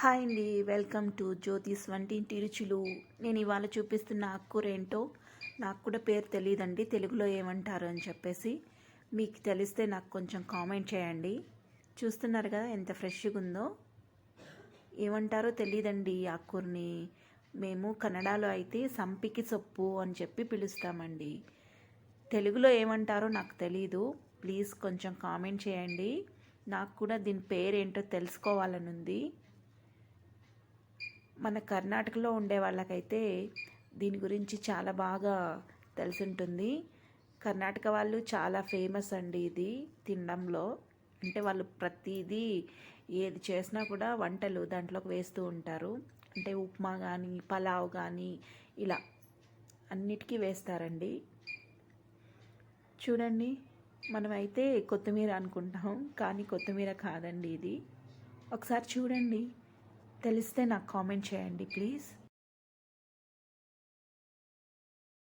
Hi అండి welcome to జ్యోతిస్ వంటింటి రుచులు. నేను ఇవాళ చూపిస్తున్న ఆకుకూర ఏంటో నాకు కూడా పేరు తెలియదండి తెలుగులో ఏమంటారు అని చెప్పేసి. మీకు తెలిస్తే నాకు కొంచెం కామెంట్ చేయండి. చూస్తున్నారు కదా ఎంత ఫ్రెష్గా ఉందో. ఏమంటారో తెలియదండి ఈ ఆకుకూరని మేము కన్నడలో అయితే సంపికి సొప్పు అని చెప్పి పిలుస్తామండి. తెలుగులో ఏమంటారో నాకు తెలీదు. ప్లీజ్ కొంచెం కామెంట్ చేయండి. నాకు కూడా దీని పేరేంటో తెలుసుకోవాలని ఉంది మన కర్ణాటకలో ఉండే వాళ్ళకైతే దీని గురించి చాలా బాగా తెలిసి ఉంటుంది కర్ణాటక వాళ్ళు చాలా ఫేమస్ అండి ఇది తినడంలో. అంటే వాళ్ళు ప్రతిదీ ఏది చేసినా కూడా వంటలు దాంట్లోకి వేస్తూ ఉంటారు. అంటే ఉప్మా కానీ పలావ్ కానీ ఇలా అన్నిటికీ వేస్తారండి. చూడండి మనమైతే కొత్తిమీర అనుకుంటాం కానీ కొత్తిమీర కాదండి ఇది. ఒకసారి చూడండి. తెలిస్తే నాకు కామెంట్ చేయండి ప్లీజ్.